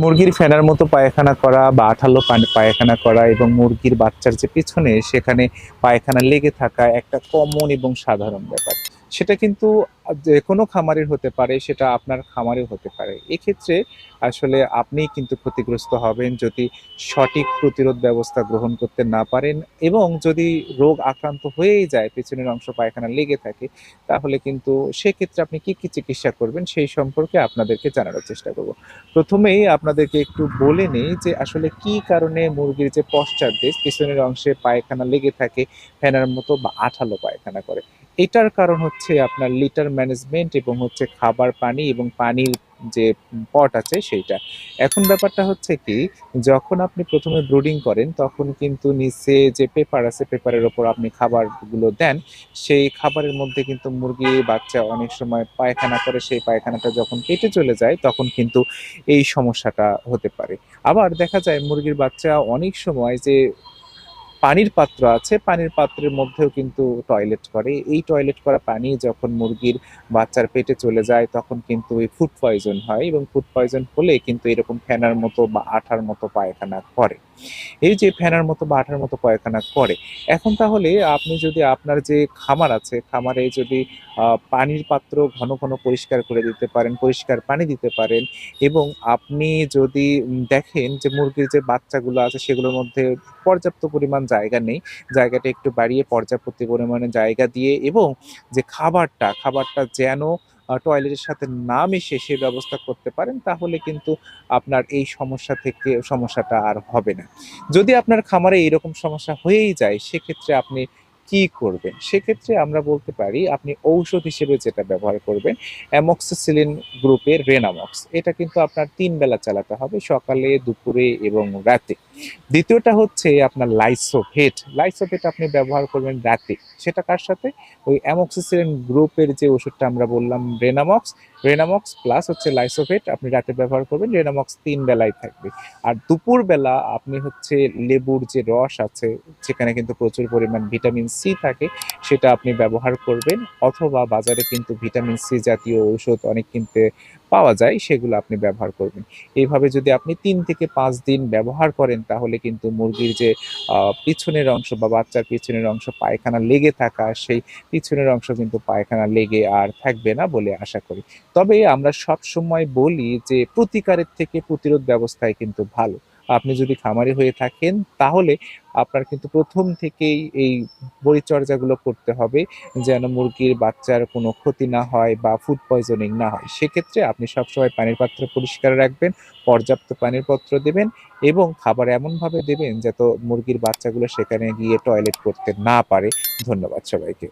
মুরগির ফেনার মতো পায়খানা করা বা আঠালো পায়খানা করা এবং মুরগির বাচ্চার যে পিছনে সেখানে পায়খানা লেগে থাকা একটা কমন এবং সাধারণ ব্যাপার। সেটা কিন্তু যে কোনো খামারের হতে পারে, সেটা আপনার খামারেও হতে পারে। এক্ষেত্রে আসলে আপনি কিন্তু ক্ষতিগ্রস্ত হবেন যদি সঠিক প্রতিরোধ ব্যবস্থা গ্রহণ করতে না পারেন এবং যদি রোগ আক্রান্ত হয়েই যায়, পেছনের অংশ পায়খানা লেগে থাকে, তাহলে কিন্তু সেক্ষেত্রে আপনি কি কি চিকিৎসা করবেন সেই সম্পর্কে আপনাদেরকে জানানোর চেষ্টা করব। প্রথমেই আপনাদেরকে একটু বলে নিই যে আসলে কি কারণে মুরগির যে পশ্চাৎ দেশ, পিছনের অংশে পায়খানা লেগে থাকে, ফেনার মতো বা আঠালো পায়খানা করে। এটার কারণ হচ্ছে আপনার লিটার ম্যানেজমেন্ট এবং হচ্ছে খাবার, পানি এবং পানির যে পট আছে সেইটা। এখন ব্যাপারটা হচ্ছে কি, যখন আপনি প্রথমে ব্রুডিং করেন, তখন কিন্তু নিচে যে পেপার আছে পেপারের ওপর আপনি খাবারগুলো দেন, সেই খাবারের মধ্যে কিন্তু মুরগি, বাচ্চা অনেক সময় পায়খানা করে, সেই পায়খানাটা যখন পেটে চলে যায়, তখন কিন্তু এই সমস্যাটা হতে পারে। আবার দেখা যায় মুরগির বাচ্চা অনেক সময় যে পানির পাত্র আছে, পানির পাত্রের মধ্যেও কিন্তু টয়লেট করে। এই টয়লেট করা পানি যখন মুরগির বাচ্চার পেটে চলে যায়, তখন কিন্তু ওই ফুড পয়জন হয় এবং ফুড পয়জন হলে কিন্তু এরকম ফেনার মতো বা আঠার মতো পায়খানা করে। এই যে ফেনার মতো বা আঠার মতো পায়খানা করে। এখন তাহলে আপনি যদি আপনার যে খামার আছে, খামারে যদি পানির পাত্র ঘন ঘন পরিষ্কার করে দিতে পারেন, পরিষ্কার পানি দিতে পারেন এবং আপনি যদি দেখেন যে মুরগির যে বাচ্চাগুলো আছে, সেগুলোর মধ্যে পর্যাপ্ত পরিমাণ জায়গা নেই। জায়গাটা একটু বাড়িয়ে পর্যাপ্ত পরিমাণে জায়গা দিয়ে এবং যে খাবারটা খাবারটা যেন টয়লেটের সাথে না মিশে সে ব্যবস্থা করতে পারেন, তাহলে কিন্তু আপনার এই সমস্যা থেকে, সমস্যাটা আর হবে না। যদি আপনার খামারে এইরকম সমস্যা হয়েই যায়, সেক্ষেত্রে আপনি কি করবেন? সেক্ষেত্রে আমরা বলতে পারি, আপনি ঔষধ হিসেবে যেটা ব্যবহার করবেন, অ্যামক্সিসিলিন গ্রুপের রেনামক্স। এটা কিন্তু আপনার তিন বেলা চালাতে হবে, সকালে, দুপুরে এবং রাতে। দ্বিতীয়টা হচ্ছে আপনার লাইসোভেট লাইসোভেট আপনি ব্যবহার করবেন রাতে। সেটা কার সাথে? ওই অ্যামক্সিসিলিন গ্রুপের যে ওষুধটা আমরা বললাম, রেনামক্স। রেনামক্স প্লাস হচ্ছে লাইসোভেট আপনি রাতে ব্যবহার করবেন, রেনামক্স তিন বেলায় থাকবে। আর দুপুর বেলা আপনি হচ্ছে লেবুর যে রস আছে, সেখানে কিন্তু প্রচুর পরিমাণ ভিটামিন থাকে, সেটা আপনি ব্যবহার করবেন। অথবা বাজারে কিন্তু ভিটামিন সি জাতীয় ঔষধ অনেক কিনতে পাওয়া যায়, সেগুলো আপনি ব্যবহার করবেন। এইভাবে যদি আপনি তিন থেকে পাঁচ দিন ব্যবহার করেন, তাহলে কিন্তু মুরগির যে পিছনের অংশ বা বাচ্চার পিছনের অংশ পায়খানা লেগে থাকা, সেই পিছনের অংশ কিন্তু পায়খানা লেগে আর থাকবে না বলে আশা করি। তবে আমরা সব সময় বলি যে, প্রতিকারের থেকে প্রতিরোধ ব্যবস্থায় কিন্তু ভালো। আপনি যদি খামারি হয়ে থাকেন, তাহলে আপনার কিন্তু প্রথম থেকেই এই পরিচর্যাগুলো করতে হবে, যেন মুরগির বাচ্চার কোনো ক্ষতি না হয় বা ফুড পয়জনিং না হয়। সেক্ষেত্রে আপনি সবসময় পানির পাত্র পরিষ্কার রাখবেন, পর্যাপ্ত পানির পাত্র দেবেন এবং খাবার এমনভাবে দেবেন যাতে মুরগির বাচ্চাগুলো সেখানে গিয়ে টয়লেট করতে না পারে। ধন্যবাদ সবাইকে।